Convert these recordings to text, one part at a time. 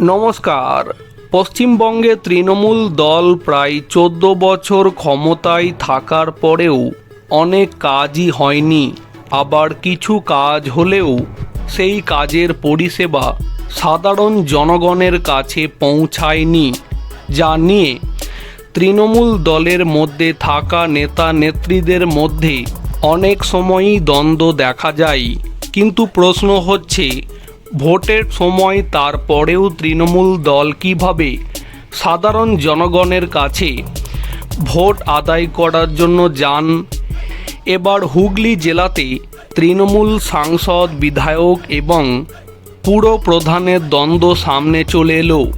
নমস্কার। পশ্চিমবঙ্গে তৃণমূল দল প্রায় চোদ্দ বছর ক্ষমতায় থাকার পরেও অনেক কাজই হয়নি। আবার কিছু কাজ হলেও সেই কাজের পরিষেবা সাধারণ জনগণের কাছে পৌঁছায়নি, যা নিয়ে তৃণমূল দলের মধ্যে থাকা নেতা নেত্রীদের মধ্যে অনেক সময়ই দ্বন্দ্ব দেখা যায়। কিন্তু প্রশ্ন হচ্ছে ভোটের সময় তারপরেও তৃণমূল দল কীভাবে সাধারণ জনগণের কাছে ভোট আদায় করার জন্য যান? এবার হুগলি জেলাতে তৃণমূল সাংসদ, বিধায়ক এবং পুর প্রধানের দ্বন্দ্ব সামনে চলে এলো।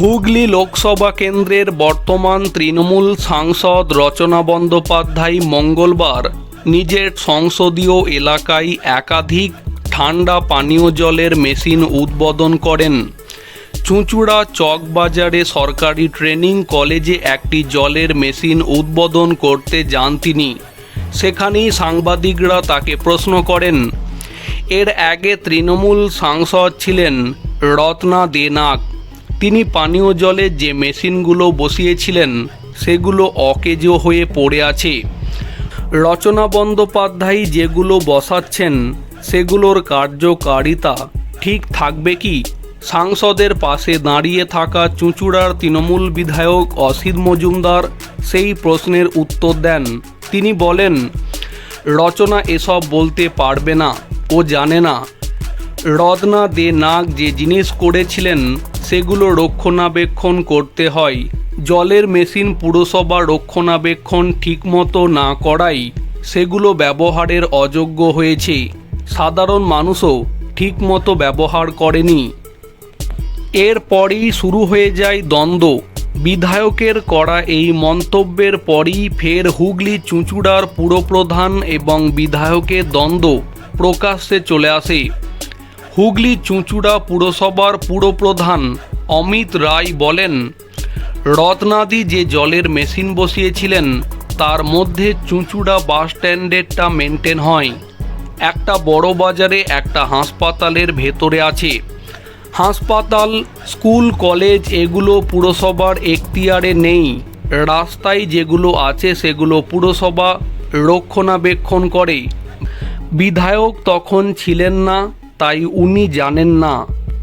হুগলি লোকসভা কেন্দ্রের বর্তমান তৃণমূল সাংসদ রচনা বন্দ্যোপাধ্যায় মঙ্গলবার নিজের সংসদীয় এলাকায় একাধিক ঠান্ডা পানীয় জলের মেশিন উদ্বোধন করেন। চুঁচুড়া চকবাজারে সরকারি ট্রেনিং কলেজে একটি জলের মেশিন উদ্বোধন করতে যান তিনি। সেখানেই সাংবাদিকরা তাকে প্রশ্ন করেন, এর আগে তৃণমূল সাংসদ ছিলেন রত্না দেনাক। তিনি পানীয় জলের যে মেশিনগুলো বসিয়েছিলেন, সেগুলো অকেজো হয়ে পড়ে আছে। রচনা বন্দ্যোপাধ্যায় যেগুলো বসাচ্ছেন সেগুলোর কার্যকারিতা ঠিক থাকবে কি? সাংসদের পাশে দাঁড়িয়ে থাকা চুঁচুড়ার তৃণমূল বিধায়ক অসিত মজুমদার সেই প্রশ্নের উত্তর দেন। তিনি বলেন, রচনা এসব বলতে পারবে না। ও জানে না। রত্না দে নাগ যে জিনিস করেছিলেন, সেগুলো রক্ষণাবেক্ষণ করতে হয়। জলের মেশিন পুরসভা রক্ষণাবেক্ষণ ঠিকমতো না করাই সেগুলো ব্যবহারের অযোগ্য হয়েছে। সাধারণ মানুষও ঠিকমতো ব্যবহার করেনি। এরপরই শুরু হয়ে যায় দ্বন্দ্ব। বিধায়কের করা এই মন্তব্যের পরই ফের হুগলি চুঁচুড়ার পুরপ্রধান এবং বিধায়কের দ্বন্দ্ব প্রকাশ্যে চলে আসে। হুগলি চুঁচুড়া পুরসভার পুরপ্রধান অমিত রায় বলেন, রত্নাদি যে জলের মেশিন বসিয়েছিলেন, তার মধ্যে চুঁচুড়া বাস স্ট্যান্ডেরটা মেনটেন হয়। একটা বড় বাজারে, একটা হাসপাতালের ভেতরে আছে। হাসপাতাল, স্কুল, কলেজ এগুলো পুরসভার এখতিয়ারে নেই। রাস্তায় যেগুলো আছে সেগুলো পুরসভা রক্ষণাবেক্ষণ করে। বিধায়ক তখন ছিলেন না, তাই উনি জানেন না।